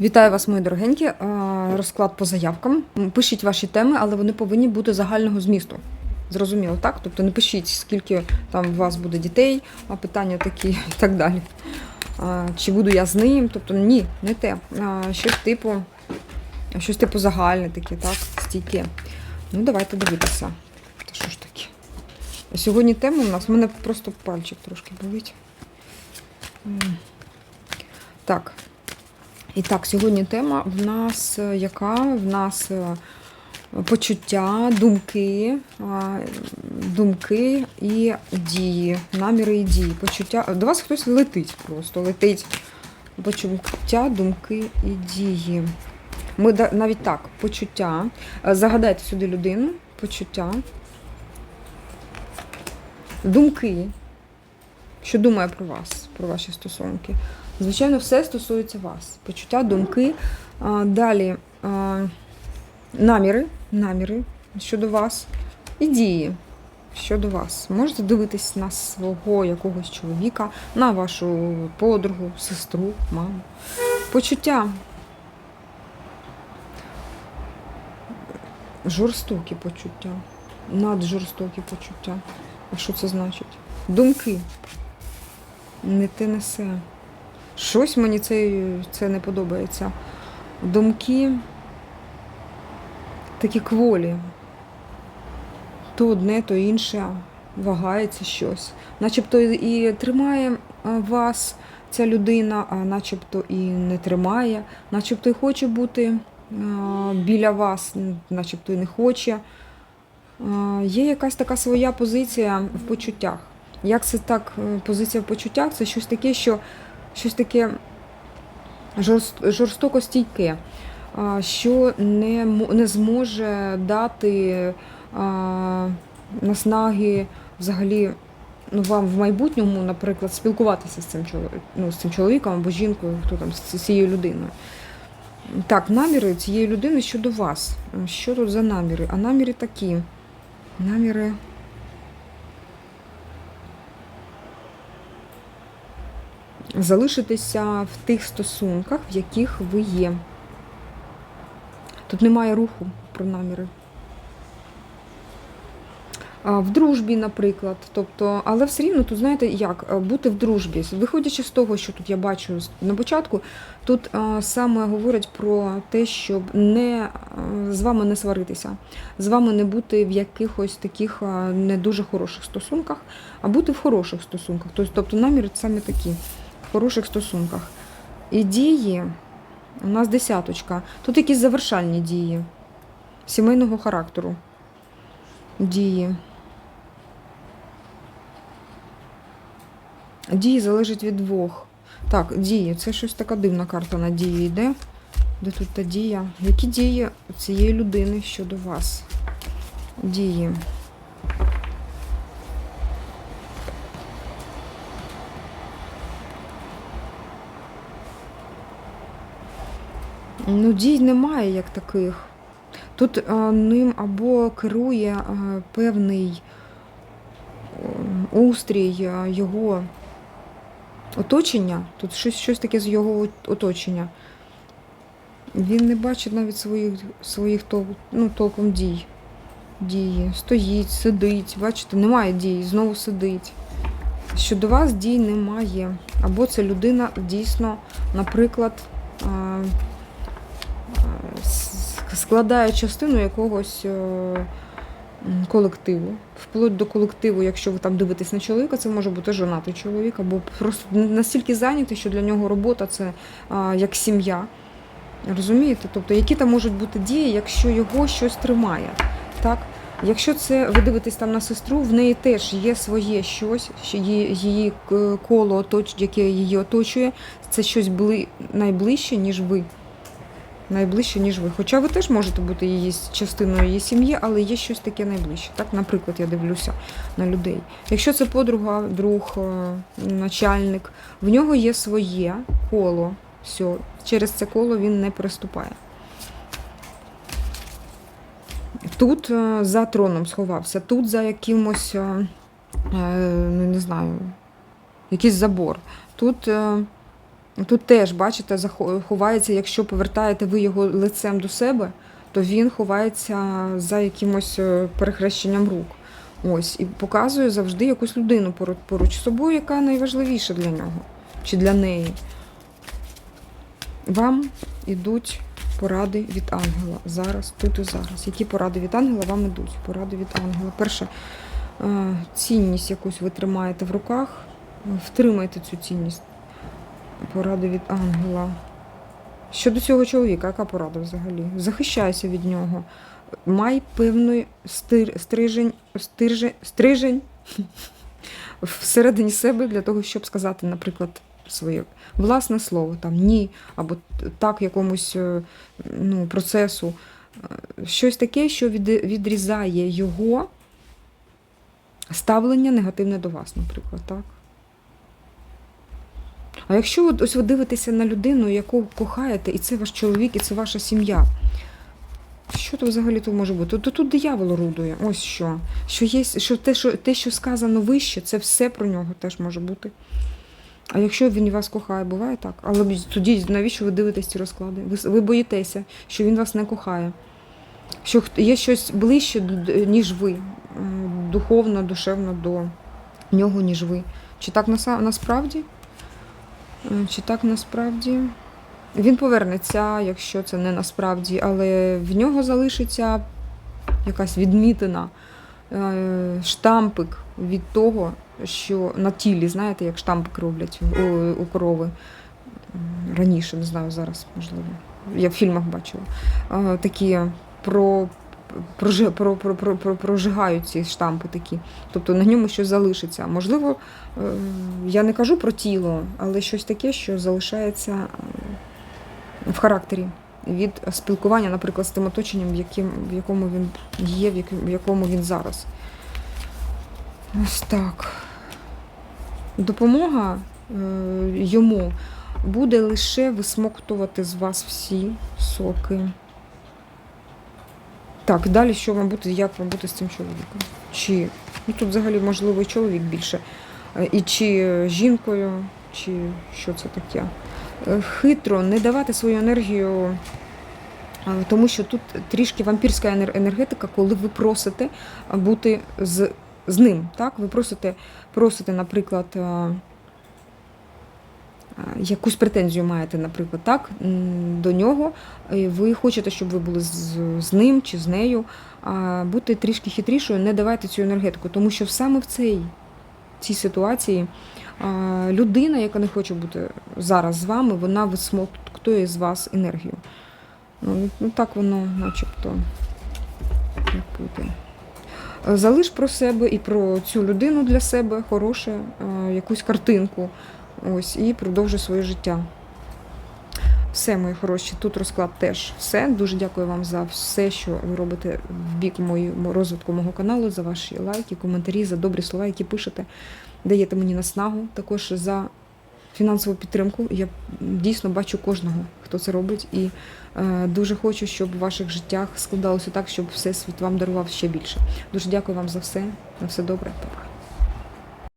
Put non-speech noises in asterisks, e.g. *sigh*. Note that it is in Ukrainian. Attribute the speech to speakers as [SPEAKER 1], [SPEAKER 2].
[SPEAKER 1] Вітаю вас, мої дорогенькі. Е, Розклад по заявкам. Пишіть ваші теми, але вони повинні бути загального змісту. Зрозуміло, так? Тобто не пишіть, скільки там у вас буде дітей, а питання такі *laughs* і так далі. Чи буду я з ним? Тобто ні, не те. Щось типу, щось типу загальне таке, так, стійке. Ну, давайте дивитися. Та що ж таке? Сьогодні тема у нас. У мене просто пальчик трошки болить. Так. І так, сьогодні тема в нас е, яка? В нас е, почуття, думки, думки і дії, наміри і дії. Почуття. До вас хтось летить просто, летить почуття, думки і дії. Ми навіть так, почуття. Е, Загадайте сюди людину, почуття, думки. Що думає про вас, про ваші стосунки? Звичайно, все стосується вас. Почуття, думки. Далі наміри, наміри щодо вас і дії щодо вас. Можете дивитись на свого якогось чоловіка, на вашу подругу, сестру, маму. Почуття. Жорстокі почуття. Наджорстокі почуття. А що це значить? Думки. Не те несе. Щось мені це, це не подобається. Думки такі кволі. То одне, то інше вагається щось. Начебто і тримає вас ця людина, а начебто і не тримає, начебто і хоче бути біля вас, начебто і не хоче. Є якась така своя позиція в почуттях. Як це так, е, позиція в почуттях? Це щось таке, що щось таке жорст- жорстоко стійке, що не, не зможе дати наснаги взагалі ну, вам в майбутньому, наприклад, спілкуватися з цим, ну, з цим чоловіком або жінкою, хто там з цією людиною. Так, наміри цієї людини щодо вас. Що тут за наміри? А наміри такі. Наміри. Залишитися в тих стосунках, в яких ви є. Тут немає руху про наміри. В дружбі, наприклад. Тобто, але все рівно тут, знаєте, як бути в дружбі. Виходячи з того, що тут я бачу на початку, тут а, саме говорять про те, щоб не а, з вами не сваритися, з вами не бути в якихось таких не дуже хороших стосунках, а бути в хороших стосунках. Тобто, наміри саме такі хороших стосунках. І дії у нас десяточка. Тут якісь завершальні дії сімейного характеру. Дії. Дії залежать від двох. Так, дії. Це щось така дивна карта на дії йде. Де тут та дія? Які дії цієї людини щодо вас? Дії. Ну, дій немає як таких. Тут е, ним або керує е, певний е, устрій е, його оточення, тут щось, щось таке з його оточення. Він не бачить навіть своїх, своїх тол, ну, толком дій. Дії. Стоїть, сидить, бачите, немає дій, знову сидить. Щодо вас дій немає. Або це людина дійсно, наприклад, с- складає частину якогось е, колективу. Вплоть до колективу, якщо ви там дивитесь на чоловіка, це може бути жонатий чоловік, або просто настільки зайнятий, що для нього робота це а, як сім'я. Розумієте? Тобто, які там можуть бути дії, якщо його щось тримає. Так? Якщо це ви дивитесь там на сестру, в неї теж є своє щось, її, її коло, яке її оточує, це щось найближче, ніж ви найближче, ніж ви. Хоча ви теж можете бути її частиною її сім'ї, але є щось таке найближче. Так, наприклад, я дивлюся на людей. Якщо це подруга, друг, е, начальник, в нього є своє коло. Все, через це коло він не переступає. Тут е, за троном сховався, тут за якимось, е, ну не знаю, якийсь забор. Тут Тут теж, бачите, ховається, якщо повертаєте ви його лицем до себе, то він ховається за якимось е, перехрещенням рук. Ось, і показує завжди якусь людину поруч, поруч з собою, яка найважливіша для нього чи для неї. Вам ідуть поради від ангела. Зараз, тут і зараз. Які поради від ангела вам ідуть? Поради від ангела. Перше, е, цінність якусь ви тримаєте в руках. Втримайте цю цінність. Поради від ангела. Щодо цього чоловіка, яка порада взагалі? Захищайся від нього. Май певний стир, стрижень, стирже, стрижень *laughs* всередині себе для того, щоб сказати, наприклад, своє власне слово, там ні, або так якомусь е, ну, процесу. Е, Щось таке, що від, відрізає його ставлення негативне до вас, наприклад, так? А якщо от, ось ви дивитеся на людину, яку кохаєте, і це ваш чоловік, і це ваша сім'я. Що то взагалі то може бути? То тут диявол орудує. Ось що. Що є, що те, що те, що сказано вище, це все про нього теж може бути. А якщо він вас кохає, буває так. Але тоді навіщо ви дивитесь ці розклади? Ви, ви боїтеся, що він вас не кохає. Що є щось ближче, ніж ви, духовно, душевно до нього, ніж ви. Чи так насправді? Чи так насправді? Він повернеться, якщо це не насправді, але в нього залишиться якась відмітина, е, штампик від того, що на тілі, знаєте, як штампик роблять у, у корови. Раніше, не знаю, зараз, можливо. Я в фільмах бачила. Е, Такі про, прожи- про, про, про, про, прожигають ці штампи такі. Тобто на ньому щось залишиться. Можливо, е, я не кажу про тіло, але щось таке, що залишається е, в характері від спілкування, наприклад, з тим оточенням, в, яким, в якому він є, в якому він зараз. Ось так. Допомога е, йому буде лише висмоктувати з вас всі соки. Так, далі що вам бути, як вам бути з цим чоловіком? Чи ну тут взагалі можливо чоловік більше. Е, І чи е, жінкою, чи що це таке? Е, Хитро не давати свою енергію, тому що тут трішки вампірська енергетика, коли ви просите бути з, з ним. Так? Ви просите, просите, наприклад. Якусь претензію маєте, наприклад, так, до нього, і ви хочете, щоб ви були з, з ним чи з нею, а бути трішки хитрішою, не давайте цю енергетику, тому що саме в цій, цій ситуації людина, яка не хоче бути зараз з вами, вона висмоктує з вас енергію. Ну, ну так воно, начебто, як буде. Залиш про себе і про цю людину для себе хороше, якусь картинку. Ось, і продовжуй своє життя. Все, мої хороші, тут розклад теж все. Дуже дякую вам за все, що ви робите в бік моєму розвитку мого каналу, за ваші лайки, коментарі, за добрі слова, які пишете, даєте мені наснагу, також за фінансову підтримку. Я дійсно бачу кожного, хто це робить, і е, дуже хочу, щоб в ваших життях складалося так, щоб Всесвіт вам дарував ще більше. Дуже дякую вам за все. На все добре. Па-па.